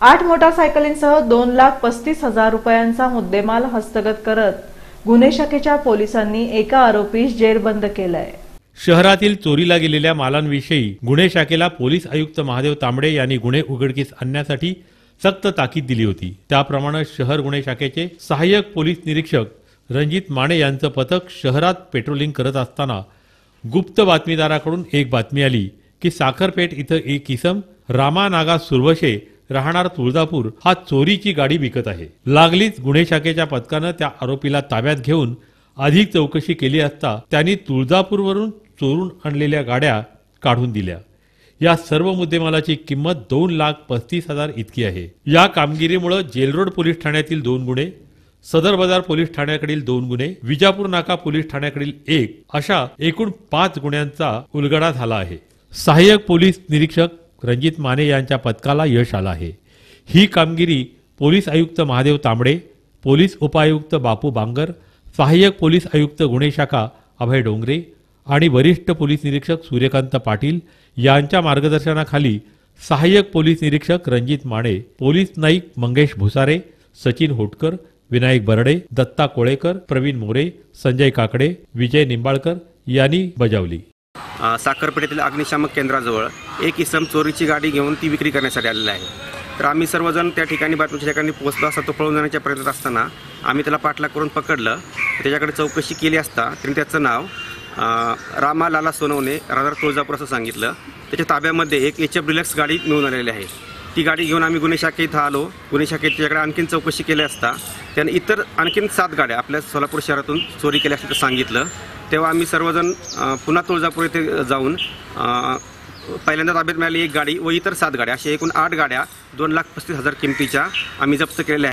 आठ मोटारसायकलींसह दोन लाख पस्तीस हजार रुपयांचा मुद्देमाल हस्तगत करत गुन्हे शाखेच्या पोलिसांनी एका आरोपीस जेरबंद केलाय. शहरातील चोरीला गेलेल्या मालांविषयी गुन्हे शाखेला पोलीस आयुक्त महादेव तांबडे यांनी गुन्हे उघडकीस आणण्यासाठी सक्त ताकीद दिली होती. त्याप्रमाणे शहर गुन्हे शाखेचे सहाय्यक पोलीस निरीक्षक रणजित माने यांचं पथक शहरात पेट्रोलिंग करत असताना गुप्त बातमीदाराकडून एक बातमी आली की साखरपेठ इथं एक किसम रामा नागा सुरवशे राहणार तुळजापूर हा चोरीची गाडी विकत आहे. लागलीच गुन्हे शाखेच्या पथकानं त्या आरोपीला ताब्यात घेऊन अधिक चौकशी केली असता त्यांनी तुळजापूरवरून चोरून आणलेल्या गाड्या काढून दिल्या. या सर्व मुद्देमालाची किंमत दोन लाख पस्तीस हजार इतकी आहे. या कामगिरीमुळे जेलरोड पोलीस ठाण्यातील दोन गुन्हे सदर बाजार पोलीस ठाण्याकडील दोन गुन्हे विजापूर नाका पोलीस ठाण्याकडील एक अशा एकूण पाच गुन्ह्यांचा उलगडा झाला आहे. सहाय्यक पोलीस निरीक्षक रणजित माने यांच्या पथकाला यश आलं आहे. ही कामगिरी पोलीस आयुक्त महादेव तांबडे पोलीस उपायुक्त बापू बांगर सहाय्यक पोलीस आयुक्त गुन्हे शाखा अभय डोंगरे आणि वरिष्ठ पोलीस निरीक्षक सूर्यकांत पाटील यांच्या मार्गदर्शनाखाली सहाय्यक पोलीस निरीक्षक रणजित माने पोलीस नाईक मंगेश भुसारे सचिन होटकर विनायक बर्डे दत्ता कोळेकर प्रवीण मोरे संजय काकडे विजय निंबाळकर यांनी बजावली. साखरपेठेतील अग्निशामक केंद्राजवळ एक इसम चोरीची गाडी घेऊन ती विक्री करण्यासाठी आलेला आहे. तर आम्ही सर्वजण त्या ठिकाणी बातमीच्या ठिकाणी पोहोचलो असता तो पळून जाण्याच्या प्रयत्नात असताना आम्ही त्याला पाठलाग करून पकडलं. त्याच्याकडे चौकशी केली असता त्याने त्याचं नाव रामा लाला सोनवणे राधार तुळजापूर असं सांगितलं. त्याच्या ताब्यामध्ये एक एच एफ डिलक्स गाडी मिळून आलेली आहे. ती गाडी घेऊन आम्ही गुन्हे शाखे इथं आलो. गुन्हे शाखेत त्याच्याकडे आणखीन चौकशी केली असता त्याने इतर आणखीन सात गाड्या आपल्या सोलापूर शहरातून चोरी केल्या असल्याचं सांगितलं. तेव्हा आम्ही सर्वजण पुन्हा तुळजापूर येथे जाऊन पहिल्यांदा ताब्यात मिळाली एक गाडी व इतर सात गाड्या. अशा एकूण आठ गाड्या दोन लाख पस्तीस हजार किमतीच्या आम्ही जप्त केलेल्या